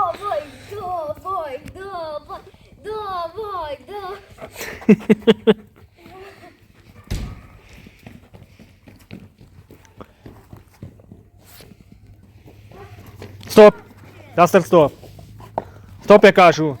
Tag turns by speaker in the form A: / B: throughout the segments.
A: Давай, давай, давай, давай, давай.
B: Стоп! Дастер, стоп! Стоп, я кажу!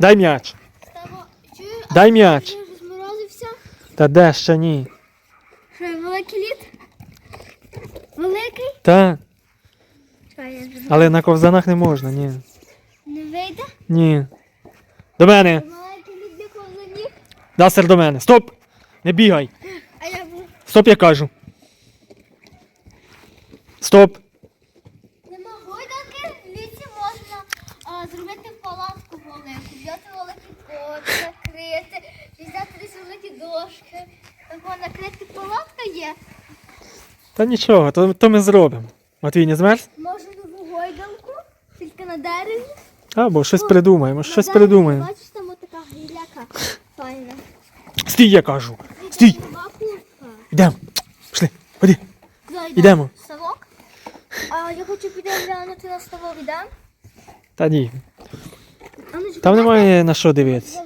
B: Дай м'яч. Дай м'яч. Та де ще ні.
A: Що, великий лід? Великий?
B: Та,
A: Чекай, я вже
B: але на ковзанах не можна, ні.
A: не вийде.
B: Ні. До мене.
A: Великий лід ковзанів.
B: Дастер до мене. Стоп! Не бігай.
A: А я буду.
B: Стоп, я кажу. Стоп. Та нічого, то, то ми зробимо. Матвій не змерз?
A: Може нову гойданку, тільки на дереві.
B: Або щось придумаємо, щось
A: На дереві,
B: придумаємо.
A: Бачиш, там така гіляка файна.
B: Стій, я кажу. Стій!
A: Нова куртка.
B: Йдемо. Пішли, ходи.
A: Куди йдемо?
B: Йдемо.
A: Ставок? А я хочу піти глянути на ставок, йдемо?
B: Та ні.
A: А ну,
B: Там немає на що дивитися.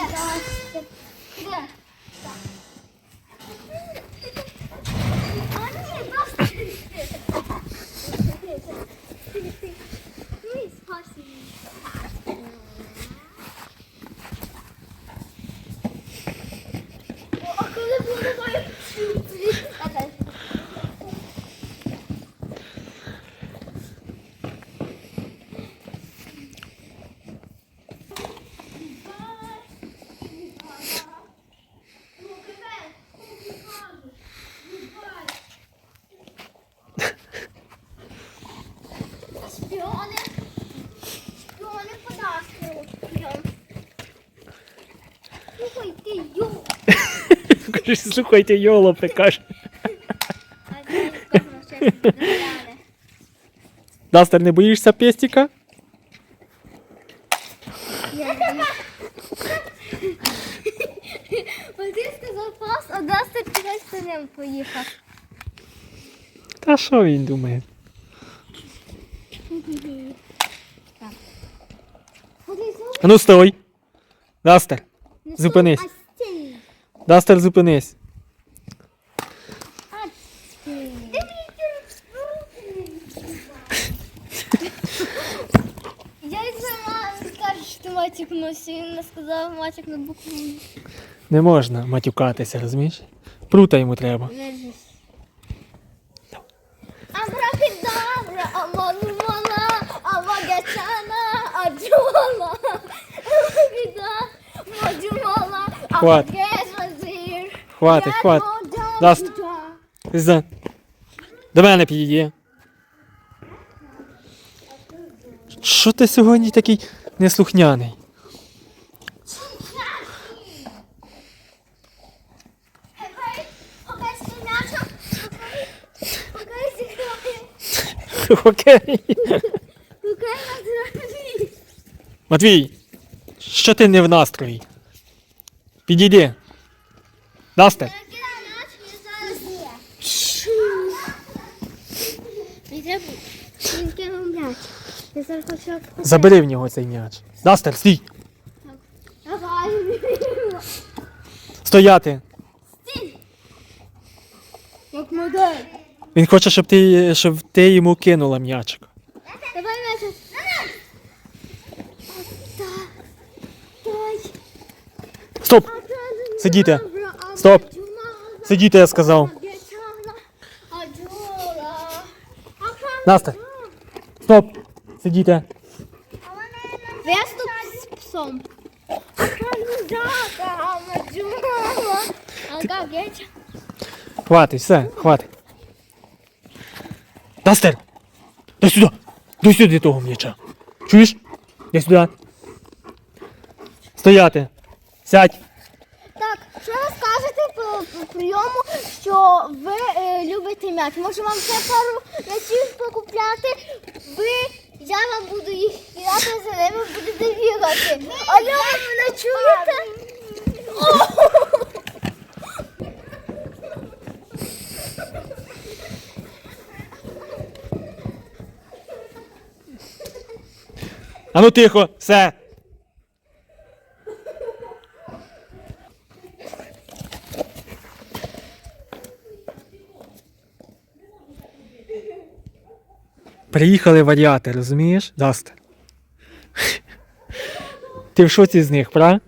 A: Yes.
B: Кажеш, слухайте, йолопи, каже.
A: А я не чесно, не
B: Дастер, не боїшся пестика?
A: Я не Один сказав пас, а Дастер кудись за ним поїхав.
B: Та що він думає?
A: Ходи, знову.
B: А ну стой. Дастер,
A: Не
B: Зупинись. Дастер, зупинись.
A: Я скажу, що ти матік носив. Він не сказав матік на букву.
B: Не можна матюкатися, розумієш? Прута йому треба.
A: Абракадабра, аманумана, авагачана, аджуала. Абракада, маджумала,
B: Хватить. Хватить, хватить. Даст. Пізда. До мене підійди. Що ти сьогодні такий неслухняний? Окей. Матвій, що ти не в настрої? Підійди. Дасте. Забери в нього цей м'яч. Дастер, стій! Стояти! Він хоче, щоб ти, щоб ти йому кинула м'ячик.
A: Давай м'яч. Давай.
B: Стоп! Сидіти. Стоп. Сидіти, я сказав. Настя. Стоп! Сидіти.
A: Виступ з псом.
B: Хватить, все, хватить. Дастер! Дай сюди! Дай сюди того м'яча. Чуєш? Дай сюди. Стояти. Сядь.
A: Так, що ви скажете по, по прийому, що ви е, любите м'яч? Може вам ще пару м'ячів покупляти? Ви, я вам буду їх кидати, за ними будете бігати. Алло, ви мене чуєте?
B: А ну тихо, все. Приїхали варіати, розумієш? Дастер. Ти в шоці з них, правда?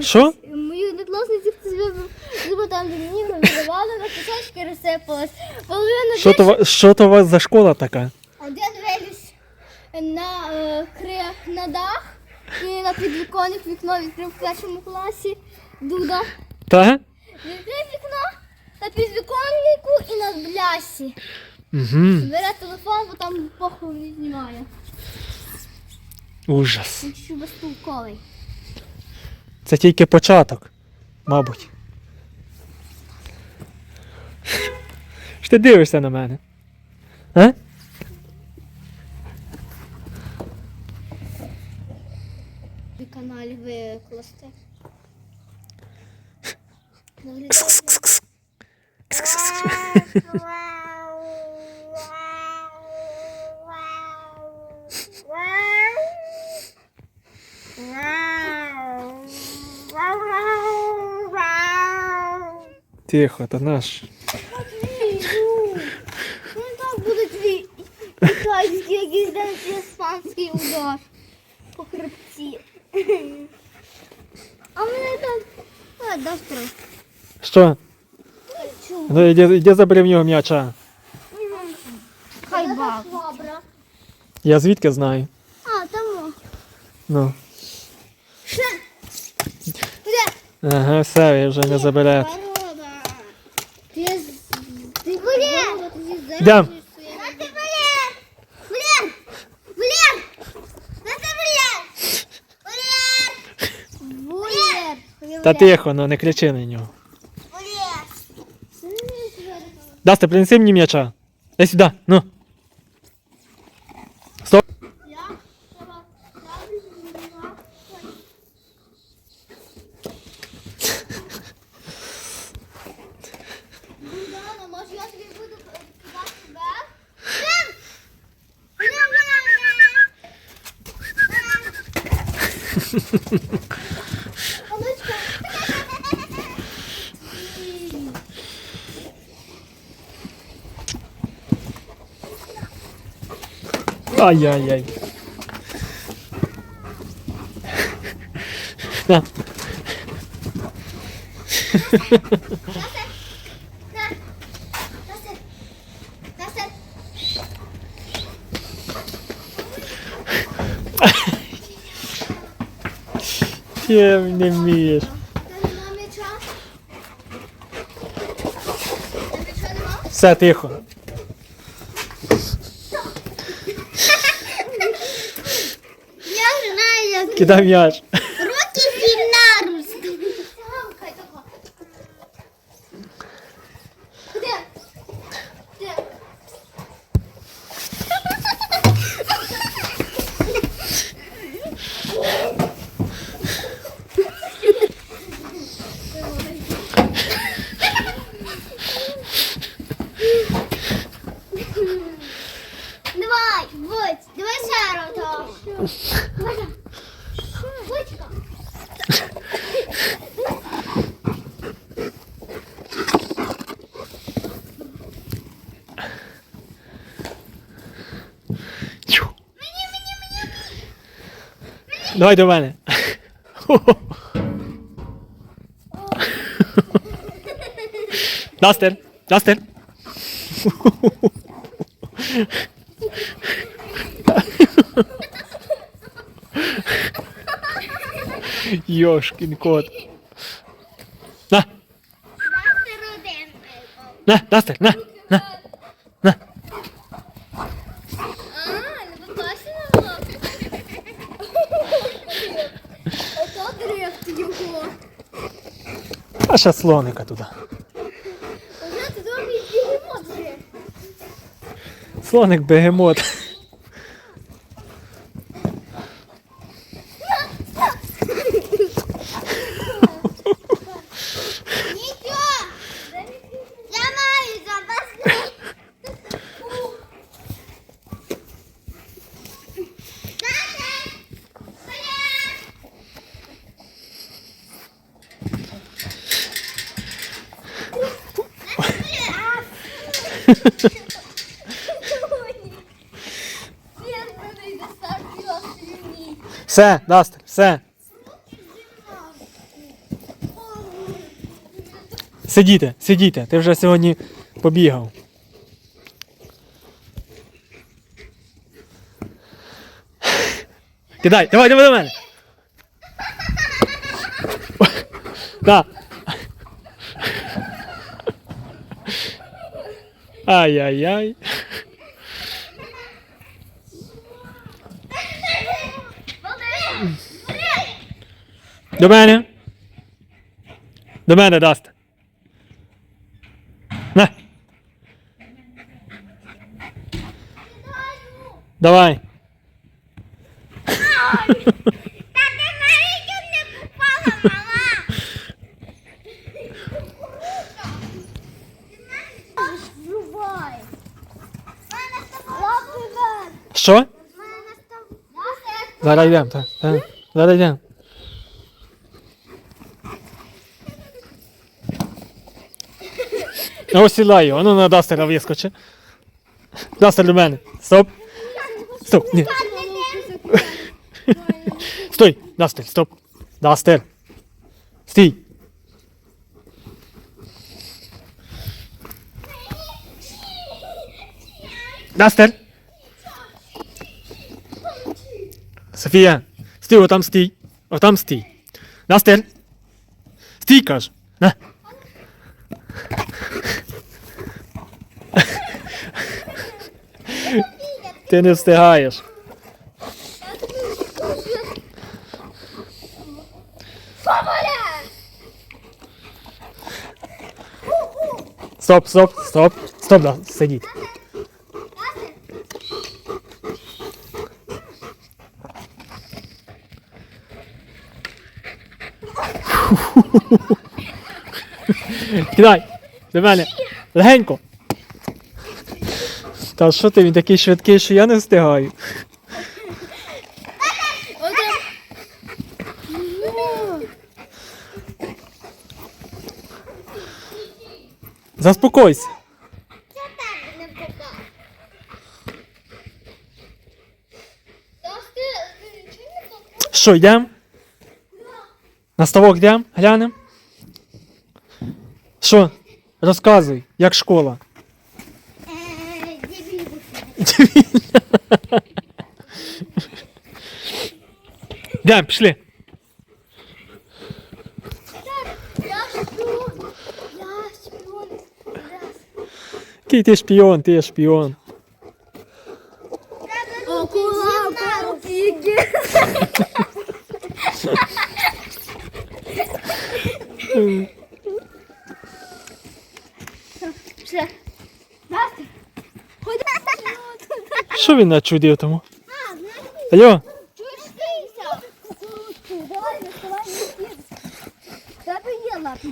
B: Що?
A: Мої однокласниці зуби там мені розбивали, на кусочки розсипалась. Половина
B: Що то, що то у вас за школа така?
A: Один виліз на е, кри- на дах і на підвіконник вікно відкрив в першому класі. Дуда.
B: Та?
A: Відкрив вікно на підвіконнику і на блясі.
B: Угу.
A: Бере телефон, бо там похуй не знімає.
B: Ужас.
A: Він чуть безтолковий.
B: Це тільки початок, мабуть. Що ти дивишся на мене? А? Тихо, то наш.
A: Ну так буде твій китайський якийсь десь іспанський удар по хребці. А мене так. А, доктор.
B: Що?
A: Чу.
B: Ну іди, іди забери в нього м'яча.
A: Хай баб. Добре.
B: Я звідки знаю?
A: А, тому.
B: Ну.
A: Ще. Де?
B: Ага, все, ви вже не заберете.
A: Валер!
B: Та тихо, ну не кричи на нього. Дасте, принеси мені м'яча. Дай сюди, ну. Стоп.
A: Я? Треба- треба- Богдана, може я тобі буду кидати тебе? Блін! Блін, блін, блін! Онучка.
B: Ай-яй-яй. На.
A: На. Настя. Настя.
B: Ти не вмієш. Все, тихо.
A: Я знаю, як
B: Кидай м'яч.
A: руки сильно Куди? Куди? Давай, будь, давай ще раз. Давай. Будька.
B: Тю. Давай до мене. Дастер. Дастер. Йошкін кот. На,
A: Дастер один.
B: на, Дастер, на, на, на.
A: А, не покласила. Ото дрифт його.
B: А ще слоника туди. Слоник бегемот.
A: Нічого. Я маю забасти.
B: Все, Дастер, все. Сидіте, сидіте, ти вже сьогодні побігав. Кидай, давай, давай до мене. Да. Ай-яй-яй. До мене. До мене дасть. На. Давай. Що? Зараз йдемо, так. Зараз йдемо. Осідай його, на Дастера вискочи. Дастер до мене. Стоп. Стоп. Ні. Стой. Дастер, стоп. Дастер. Стій. Дастер. Софія, стій, отам стій. Отам стій. Дастер. Стій, кажу. На. Ти не встигаєш. Стоп, стоп, стоп. Стоп, да, сидіть. Кидай! До мене! Легенько! Та що ти, він такий швидкий, що я не встигаю. Заспокойся. Що, йдемо? На ставок йдемо? Глянемо? Що? Розказуй, як школа.
A: Е, дебіл.
B: Йдемо, пішли.
A: Я шпіон. Я шпіон.
B: Який ти шпіон, ти шпіон.
A: Акула, Все. Настя. Ходи.
B: Що він начудив тому?
A: А, знаєш,
B: Алло,
A: чуєш стися? Давай, доставай мені Тебе є лапи,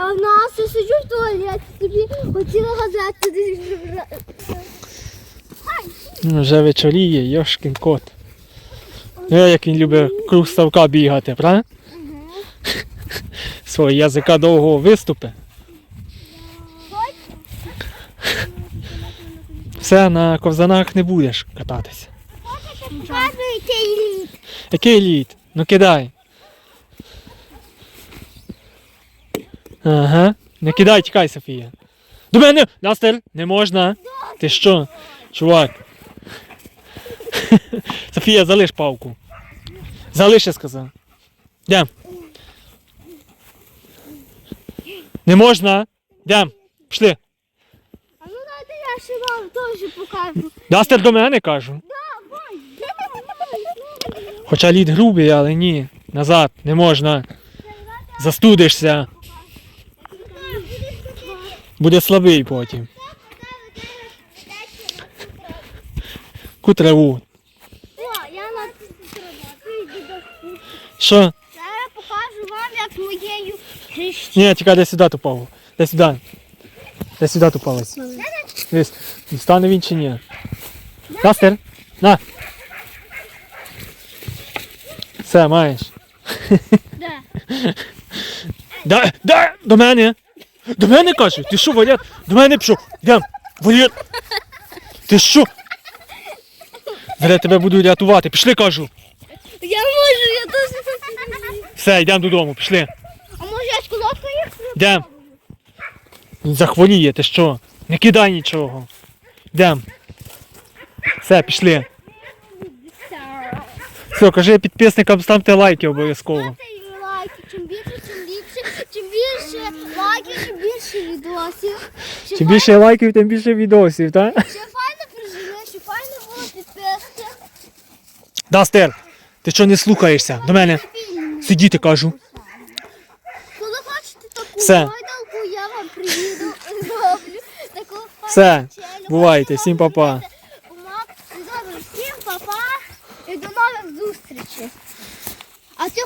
A: А в нас я сиджу в туалеті, тобі хотіла
B: газету Вже вечоріє, йошкін кот. Я як він любить круг ставка бігати, правда? Свого язика довго виступи. Все, на ковзанах не будеш кататися. Який лід? Ну кидай. Ага. Не кидай, тікай, Софія. До мене! Настер, не можна. Ти що? Чувак. Софія, залиш палку. Залиш, я сказав. Йдем. Не можна. Йдем. Пішли.
A: А ну дайте я ще вам теж покажу.
B: Настер до мене кажу. Хоча лід грубий, але ні. Назад, не можна. Застудишся. Буде слабий потім. Ку траву.
A: О, я на
B: Що?
A: Зараз покажу вам, як моєю хрещі.
B: Ні, чекай, дай сюди ту палку. Дай сюди. Дай сюди ту палець. Дивись, стане він чи ні. Настер, на. Все, маєш.
A: Де?
B: Да, да, до мене. До мене кажу. Ти що, Валет? До мене пішов. Йдем. Валет. Ти що? Зараз я тебе буду рятувати. Пішли, кажу.
A: Я можу, я хочу.
B: Все, йдемо додому, пішли.
A: А може я з колодкою?
B: Йдем. Захворіє, ти що? Не кидай нічого. Йдем. Все, пішли. Все, кажи підписникам, ставте лайки обов'язково.
A: більше відосів. Чи
B: Чим більше лайків, тим більше відосів, так?
A: Ще файно прожили, ще файно було підписки.
B: Дастер, ти що не слухаєшся? До мене сидіти кажу.
A: Коли хочете таку
B: Все.
A: гойдалку, я вам приїду і зроблю. Таку файну Все, челю.
B: бувайте,
A: всім папа.
B: Всім папа
A: і до нових зустрічей. А ти